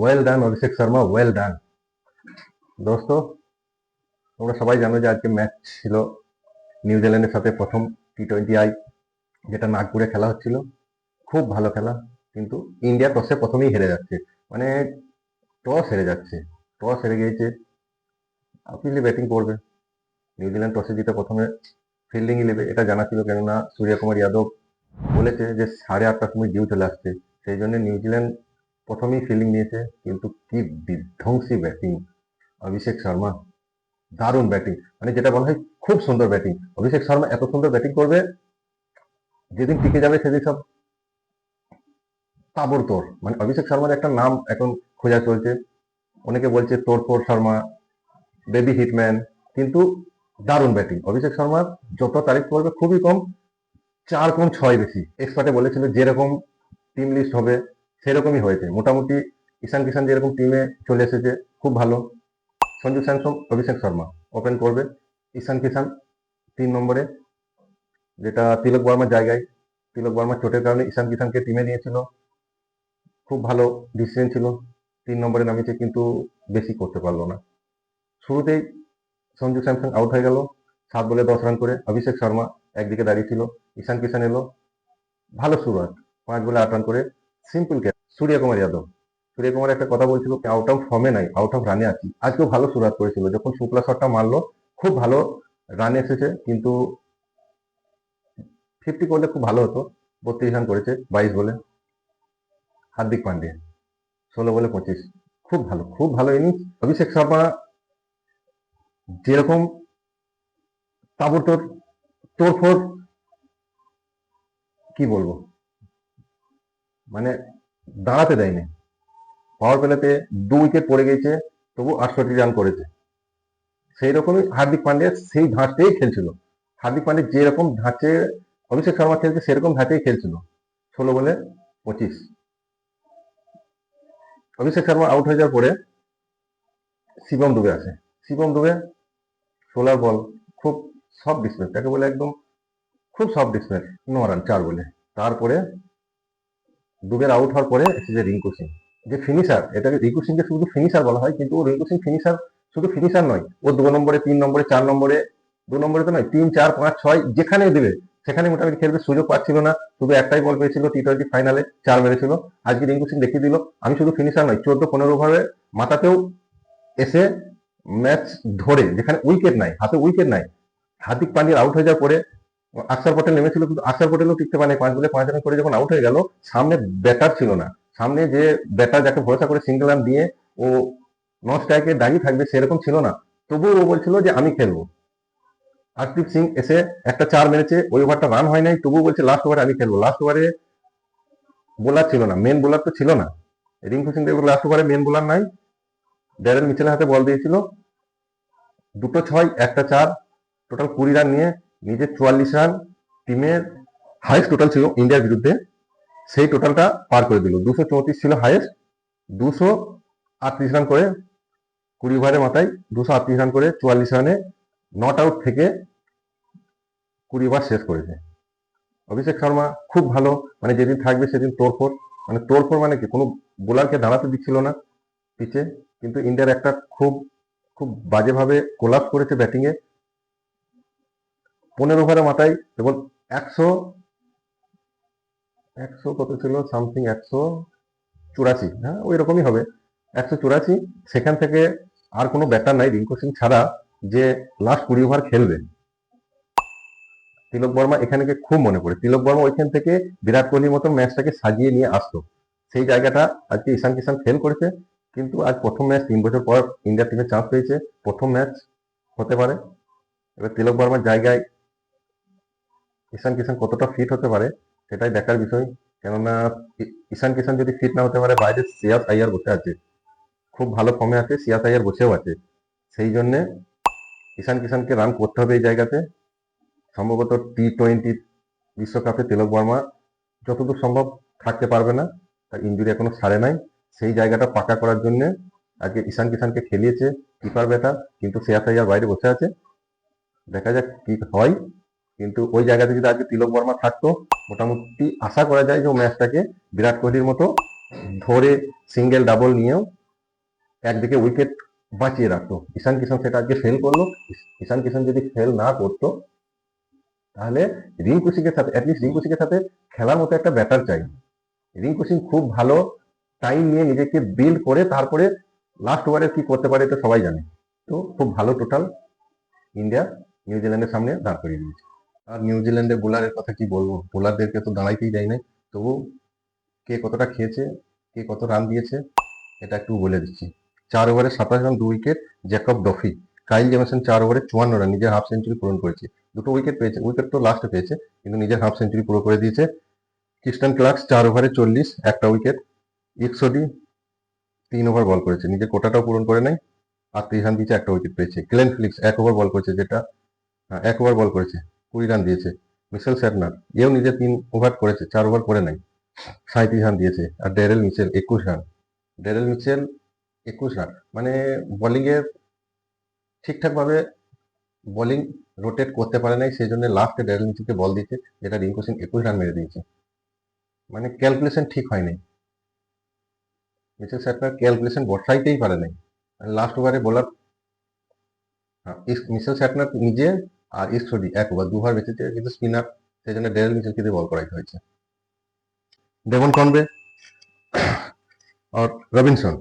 Well done Abhishek Sharma well done দোস্ত, তোমরা সবাই জানো যে আজকে ম্যাচ ছিল নিউজিল্যান্ডের সাথে প্রথম টি টোয়েন্টি আই, যেটা নাগপুরে খেলা হচ্ছিল। খুব ভালো খেলা, কিন্তু ইন্ডিয়া টসে প্রথমেই হেরে যাচ্ছে। মানে টস হেরে যাচ্ছে। টস হেরে গিয়েছে। অবভিয়াসলি ব্যাটিং করবে। নিউজিল্যান্ড টসে জিতে প্রথমে ফিল্ডিংই নেবে, এটা জানা ছিল, কেননা সূর্যকুমার যাদব বলেছে যে সাড়ে আটটার সময় ডিউ চলে আসছে। সেই জন্য নিউজিল্যান্ড প্রথমেই ফিল্ডিং নিয়েছে, কিন্তু কি বিধ্বংসী ব্যাটিং অভিষেক শর্মা, দারুণ ব্যাটিং মানে যেটা বলা হয় খুব সুন্দর ব্যাটিং অভিষেক শর্মা এত সুন্দর ব্যাটিং করবে, যেদিন টিকে যাবে সেদিন সব তাবড়তোর মানে অভিষেক শর্মার একটা নাম এখন খোঁজা চলছে। অনেকে বলছে তোর তোর শর্মা বেবি হিটম্যান কিন্তু দারুণ ব্যাটিং অভিষেক শর্মার যত তারিখ করবে, খুবই কম, চার কম ছয় বেশি। এক্সপার্টে বলেছিল যেরকম টিম লিস্ট হবে। সেরকমই হয়েছে। মোটামুটি ঈশান কিষান যেরকম টিমে চলে এসেছে, খুব ভালো। সঞ্জু স্যামসং, অভিষেক শর্মা ওপেন করবে। ঈশান কিষান তিন নম্বরে, যেটা তিলক বর্মার জায়গায়। তিলক বর্মার চোটের কারণে ঈশান কিষানকে টিমে নিয়েছিল। খুব ভালো ডিসিশন ছিল। তিন নম্বরে নামিয়েছে, কিন্তু বেশি করতে পারল না। শুরুতেই সঞ্জু স্যামসং আউট হয়ে গেল। সাত বলে দশ রান করে অভিষেক শর্মা একদিকে দাঁড়িয়ে ছিল। ঈশান কিষান এলো। ভালো শুরুয়াত, পাঁচ বলে আট রান করে। Simple catch Suryakumar Yadav. Suryakumar একটা কথা বলছিল আউট অফ ফর্মে নাই আউট অফ রানে আছি। আজকেও ভালো শুরুয়াত করেছিল, যখন শুক্লা শটটা মারলো, খুব ভালো রান এসেছে, কিন্তু ফিফটি করলে খুব ভালো হতো, বত্রিশ রান করেছে, বাইশ বলে। হার্দিক পান্ডে, ষোলো বলে পঁচিশ। খুব ভালো খুব ভালো ইনিংস অভিষেক শর্মা যেরকম তাবড়তোর তোরফোর কি বলব? মানে দাঁড়াতে দেয়নি। পাওয়ার প্লেতে দু উইকেট পড়ে গেছে তবু আটষট্টি রান করেছে। সেই রকমই হার্দিক পান্ডিয়া সেই ধাঁচতেই খেলছিল। হার্দিক পান্ডিয়া যেরকম ধাঁচে অভিষেক শর্মা খেলছে, সেরকম ধাঁচেই খেলছিল। ষোলো বলে পঁচিশ। অভিষেক শর্মা আউট হয়ে যাওয়ার পরে শিবম দুবে আসে। শিবম দুবে সোলার বল খুব সফট ডিসপ্লে তাকে বলে একদম খুব সফট ডিসপ্লে ন রান চার বলে। তারপরে দুবের আউট হওয়ার পরে এসেছে রিঙ্কু সিং, যে ফিনিশার এটাকে রিঙ্কু সিংকে শুধু ফিনিশার বলা হয়, কিন্তু ও রিঙ্কু সিং ফিনিশার শুধু ফিনিশার নয়, ও দু নম্বরে, তিন নম্বরে, চার নম্বরে, দু নম্বরে তো নয়, তিন, চার, পাঁচ, ছয় যেখানে দেবে, সেখানে মোটামুটি খেলবে সুযোগ পাচ্ছিল না, শুধু একটাই বল পেয়েছিল টি টোয়েন্টি ফাইনালে চার মেরেছিল। আজকে রিঙ্কু সিং দেখিয়ে দিল, আমি শুধু ফিনিশার নয়, চোদ্দ, পনেরো ওভারে মাথাতেও এসে ম্যাচ ধরে, যেখানে উইকেট নাই, হাতে উইকেট নাই, হার্দিক পান্ডিয়ার আউট হয়ে যাওয়ার পরে আকসার পটেল নেমেছিল কিন্তু আকসার পটেলও টিকতে পারে পাঁচ বলে পাঁচ রান করে যখন আউট হয়ে গেল, সামনে ব্যাটার ছিল না। সামনে যে ব্যাটার যাকে ভরসা করে সিঙ্গেল রান দিয়ে ও নন স্ট্রাইকে দাঁড়িয়ে থাকবে সেরকম ছিল না। তবুও ও বলছিল যে, আমি খেলব। হরদীপ সিং এসে একটা চার মেরেছে, ওই ওভারটা রান হয় নাই। তবুও বলছে লাস্ট ওভারে আমি খেলব। লাস্ট ওভারে বোলার ছিল না। মেন বোলার তো ছিল না। রিঙ্কু সিং দেব লাস্ট ওভারে মেন বোলার নাই। ড্যারেল মিচেলের হাতে বল দিয়েছিল। দুটো ছয়, একটা চার টোটাল কুড়ি রান নিয়ে নিজের চুয়াল্লিশ রান টিমের হাইস্ট টোটাল ছিল ইন্ডিয়ার বিরুদ্ধে, সেই টোটালটা পার করে দিল। দুশো চৌত্রিশ ছিল হাইয়েস্ট দুশো আটত্রিশ রান করে কুড়ি ওভারের মাথায়, দুশো আটত্রিশ রান করে চুয়াল্লিশ রানে নট আউট থেকে কুড়ি ওভার শেষ করেছে। অভিষেক শর্মা খুব ভালো মানে যেদিন থাকবে সেদিন তোরফোর মানে তোরফোর মানে কি? কোনো বোলারকে দাঁড়াতে দিচ্ছিল না পিচে কিন্তু ইন্ডিয়ার একটা খুব খুব বাজেভাবে কোলাপ করেছে ব্যাটিংয়ে পনেরো ওভারের মাথায় এবং একশো একশো কত ছিল? সামথিং একশো চুরাশি হ্যাঁ ওই রকমই হবে। একশো চুরাশি, সেখান থেকে আর কোনো ব্যাটার নাই, রিঙ্কু সিং ছাড়া যে লাস্ট কুড়ি ওভার খেলবে। তিলক বর্মা এখানে খুব মনে পড়ে। তিলক বর্মা ওইখান থেকে বিরাট কোহলির মতন ম্যাচটাকে সাজিয়ে নিয়ে আসতো সেই জায়গাটা আজকে ঈশান কিষান ফেল করেছে, কিন্তু আজ প্রথম ম্যাচ তিন বছর পর ইন্ডিয়া টিমে চান্স পেয়েছে। প্রথম ম্যাচ হতে পারে। এবার তিলক বর্মার জায়গায় ঈশান কিষান কতটা ফিট হতে পারে, সেটাই দেখার বিষয়। কেননা ঈশান কিষান যদি ফিট না হতে পারে, বাইরে সিয়াস আইয়ার বসে আছে। খুব ভালো ফর্মে আছে সিয়াস আইয়ার বসেও আছে। সেই জন্যে ঈশান কিষানকে রান করতে হবে এই জায়গাতে। সম্ভবত টি টোয়েন্টি বিশ্বকাপে তিলক বর্মা যতদূর সম্ভব থাকতে পারবে না, তার ইঞ্জুরি এখনও সারে নাই। সেই জায়গাটা পাকা করার জন্য আজকে ঈশান কিষানকে খেলিয়েছে কিপার ব্যাটার, কিন্তু সিয়াস আইয়ার বাইরে বসে আছে। দেখা যাক কি হয়। কিন্তু ওই জায়গাতে যদি আজকে তিলক বর্মা থাকতো, মোটামুটি আশা করা যায় যে ম্যাচটাকে বিরাট কোহলির মতো ধরে সিঙ্গেল ডাবল নিয়েও একদিকে উইকেট বাঁচিয়ে রাখতো। ঈশান কিষান সেটা আজকে ফেল করল। ঈশান কিষান যদি ফেল না করতো, তাহলে রিঙ্কু সিংয়ের সাথে অ্যাটলিস্ট রিঙ্কু সিংয়ের সাথে খেলার মতো একটা ব্যাটার চাই। রিঙ্কু সিং খুব ভালো টাইম নিয়ে নিজেকে বিল্ড করে তারপরে লাস্ট ওভারে কি করতে পারে এটা সবাই জানে। তো খুব ভালো টোটাল ইন্ডিয়া নিউজিল্যান্ডের সামনে দাঁড় করিয়ে দিয়েছে। আর নিউজিল্যান্ডের বোলারের কথা কি বলব? বোলারদেরকে তো দাঁড়াইতেই যায় নাই। তবু কে কতটা খেয়েছে কে কত রান দিয়েছে এটা একটু বলে দিচ্ছি। চার ওভারে সাতাশ রান দু উইকেট জ্যাকব ডফি। কাইল জেমাসন চার ওভারে চুয়ান্ন রান নিজের হাফ সেঞ্চুরি পূরণ করেছে। দুটো উইকেট পেয়েছে উইকেট তো লাস্টে পেয়েছে কিন্তু নিজের হাফ সেঞ্চুরি পুরো করে দিয়েছে। ক্রিস্টান ক্লার্কস চার ওভারে চল্লিশ একটা উইকেট। ইকসোডি তিন ওভার বল করেছে নিজের কোটাটাও পূরণ করে নাই আর ত্রিশ রান দিয়েছে একটা উইকেট পেয়েছে। গ্লেন ফিলিক্স এক ওভার বল করেছে যেটা হ্যাঁ, এক ওভার বল করেছে। কুড়ি রান দিয়েছে। মিশেল স্যাটনার, এও নিজে তিন ওভার করেছে, চার ওভার করে নাই। সাঁত্রিশ রান দিয়েছে, আর ড্যারেল মিচেল একুশ রান। ড্যারেল মিচেল একুশ রান। মানে বোলিং ঠিকঠাকভাবে বলিং রোটেট করতে পারে নাই, সেই জন্য লাস্টে ড্যারেল মিচেলকে বল দিয়েছে, যেটা রিঙ্কু সিং একুশ রান মেরে দিয়েছে। মানে ক্যালকুলেশন ঠিক হয় নাই মিচেল স্যাটনার ক্যালকুলেশন বসাইতেই পারে নাই। লাস্ট ওভারে বোলার মিচেল স্যাটনার নিজে আর ইস্টোডি এক ওভার দুবার বেঁচেছে কিন্তু স্পিনার সেই জন্য ডেরেল মিচেলকে দিয়ে বল করাইতে হয়েছে। ডেভন কনবে আর রবিনসন।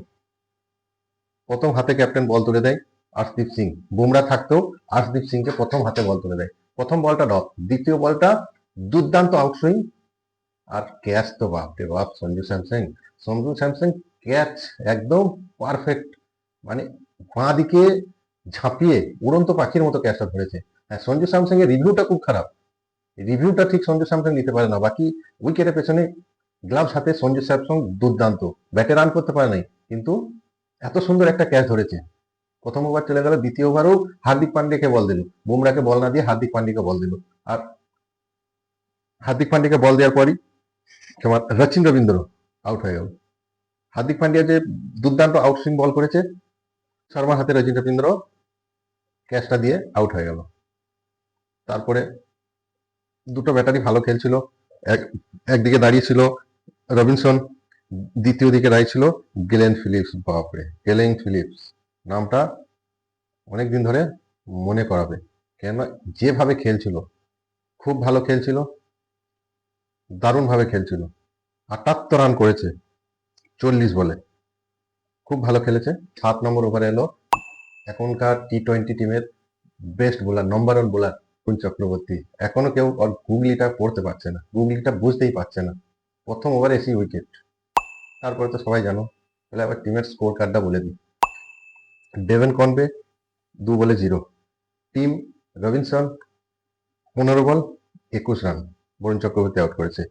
প্রথম হাতে ক্যাপ্টেন বল তুলে দেয় আর্শদীপ সিং। বুমরা থাকতেও আর্শদীপ সিংকে প্রথম হাতে বল তুলে দেয়। প্রথম বলটা ডট দ্বিতীয় বলটা দুর্দান্ত আউটসুইং আর ক্যাচ তো বাপ রে বাপ, Sanju Samson. Sanju Samson catch একদম পারফেক্ট মানে বাঁ দিকে ঝাঁপিয়ে উড়ন্ত পাখির মতো ক্যাচটা ধরেছে। হ্যাঁ সঞ্জু স্যামসং এর রিভিউটা খুব খারাপ। রিভিউটা ঠিক সঞ্জু স্যামসং নিতে পারে না। বাকি উইকেটের পেছনে গ্লাভস হাতে সঞ্জু স্যামসং দুর্দান্ত। ব্যাটে রান করতে পারে নাই, কিন্তু এত সুন্দর একটা ক্যাচ ধরেছে। প্রথম ওভার চলে গেল, দ্বিতীয় ওভারও হার্দিক পান্ডিয়াকে বল দিল। বুমরাকে বল না দিয়ে হার্দিক পান্ডেকে বল দিল। আর হার্দিক পান্ডেকে বল দেওয়ার পরই তোমার রচিন রবীন্দ্র আউট হয়ে গেল। হার্দিক পান্ডিয়া যে দুর্দান্ত আউটসুইং বল করেছে, শর্মার হাতে রচিন রবীন্দ্র ক্যাচটা দিয়ে আউট হয়ে গেল। তারপরে দুটো ব্যাটারি ভালো খেলছিল। এক, একদিকে দাঁড়িয়েছিল রবিনসন, দ্বিতীয় দিকে দাঁড়িয়েছিল গেলেন ফিলিপস, বাপরে, গেলেন ফিলিপস। নামটা অনেকদিন ধরে মনে করাবে। কেন যেভাবে খেলছিল, খুব ভালো খেলছিল, দারুণভাবে খেলছিল। আটাত্তর রান করেছে, চল্লিশ বলে। খুব ভালো খেলেছে। সাত নম্বর ওভারে এলো। এখনকার টি টোয়েন্টি টিমের best bowler number one bowler কুন চক্রবর্তী। এখনও কেউ গুগলিটা পড়তে পারছে না। গুগলিটা বুঝতেই পারছে না। প্রথম ওভারে এসি উইকেট তারপরে তো সবাই জানো। তাহলে আবার টিমের স্কোর কার্ডটা বলে দিই। ডেভেন কনবে দু বলে জিরো টিম রবিনসন পনেরো বল, একুশ রান বরুণ চক্রবর্তী আউট করেছে।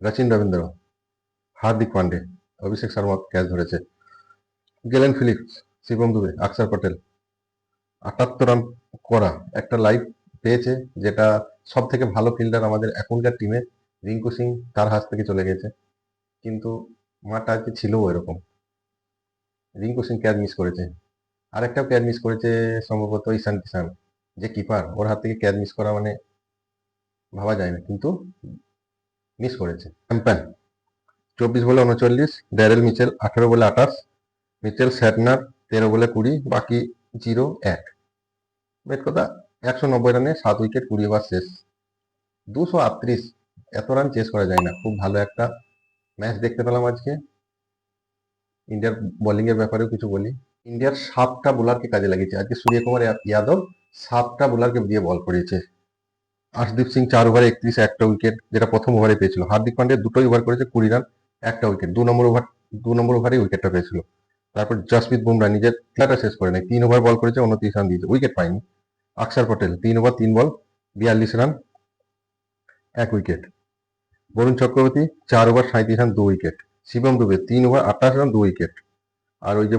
রচিন রবীন্দ্র হার্দিক পান্ডে, অভিষেক শর্মা ক্যাচ ধরেছে। গেলেন ফিলিপস শিবম দুবে আকসার পটেল আটাত্তর রান করা। একটা লাইভ পেয়েছে, যেটা সব থেকে ভালো ফিল্ডার আমাদের এখনকার টিমে রিঙ্কু সিং তার হাত থেকে চলে গেছে। কিন্তু মাঠটা আর কি ছিল এরকম। রিঙ্কু সিং ক্যাচ মিস করেছে। আরেকটাও ক্যাচ মিস করেছে সম্ভবত ঈশান কিষান, যে কিপার ওর হাত থেকে ক্যাচ মিস করা মানে ভাবা যায় না। কিন্তু মিস করেছে। ক্যাম্পেন চব্বিশ বলে উনচল্লিশ ড্যারেল মিচেল আঠেরো বলে আঠাশ মিচেল স্যাটনার তেরো বলে কুড়ি, বাকি জিরো এক। মেট কথা। একশো নব্বই রানে সাত উইকেট কুড়ি ওভার শেষ। দুশো আটত্রিশ, এত রান চেস করা যায় না। খুব ভালো একটা ম্যাচ দেখতে পেলাম আজকে। ইন্ডিয়ার বোলিং এর ব্যাপারেও কিছু বলি। ইন্ডিয়ার সাতটা বোলারকে কাজে লাগিয়েছে। আজকে সূর্যকুমার যাদব সাতটা বোলারকে দিয়ে বল করিয়েছে আশদীপ সিং চার ওভারে একত্রিশ, একটা উইকেট যেটা প্রথম ওভারে পেয়েছিল। হার্দিক পান্ডে দুটোই ওভার করেছে, কুড়ি রান একটা উইকেট দু নম্বর ওভার দু নম্বর ওভারে উইকেটটা পেয়েছিল। তারপর জসপ্রীত বুমরা নিজের খেলাটা শেষ করে নেয়। তিন ওভার বল করেছে, উনত্রিশ রান দিয়েছে। উইকেট পায়নি। অক্ষর পটেল তিন ওভার তিন বল বিয়াল্লিশ রান এক উইকেট বরুণ চক্রবর্তী চার ওভার সাঁত্রিশ রান দু উইকেট শিবম দুবে তিন ওভার আঠাশ রান দু উইকেট আর ওই যে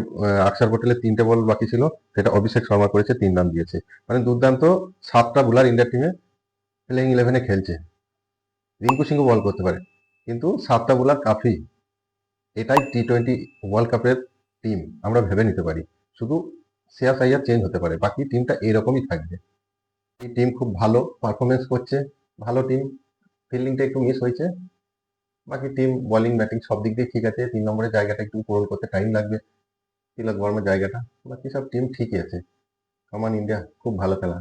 অক্ষর পটেলের তিনটে বল বাকি ছিল, সেটা অভিষেক শর্মা করেছে, তিন রান দিয়েছে। মানে দুর্দান্ত সাতটা বোলার ইন্ডিয়ার টিমে প্লেইং ইলেভেনে খেলছে। রিঙ্কু সিংহ বল করতে পারে। কিন্তু সাতটা বোলার কাফি। এটাই টি টোয়েন্টি ওয়ার্ল্ড কাপের টিম আমরা ভেবে নিতে পারি। শুধু শেয়ার সাইয়ার চেঞ্জ হতে পারে। বাকি টিমটা এরকমই থাকবে। এই টিম খুব ভালো পারফরমেন্স করছে, ভালো টিম ফিল্ডিংটা একটু মিস হয়েছে। বাকি টিম বলিং ব্যাটিং সব দিক দিয়ে ঠিক আছে। তিন নম্বরের জায়গাটা একটু পূরণ করতে টাইম লাগবে। তিলক বর্মার জায়গাটা। বাকি সব টিম ঠিকই আছে। কমান ইন্ডিয়া খুব ভালো খেলা।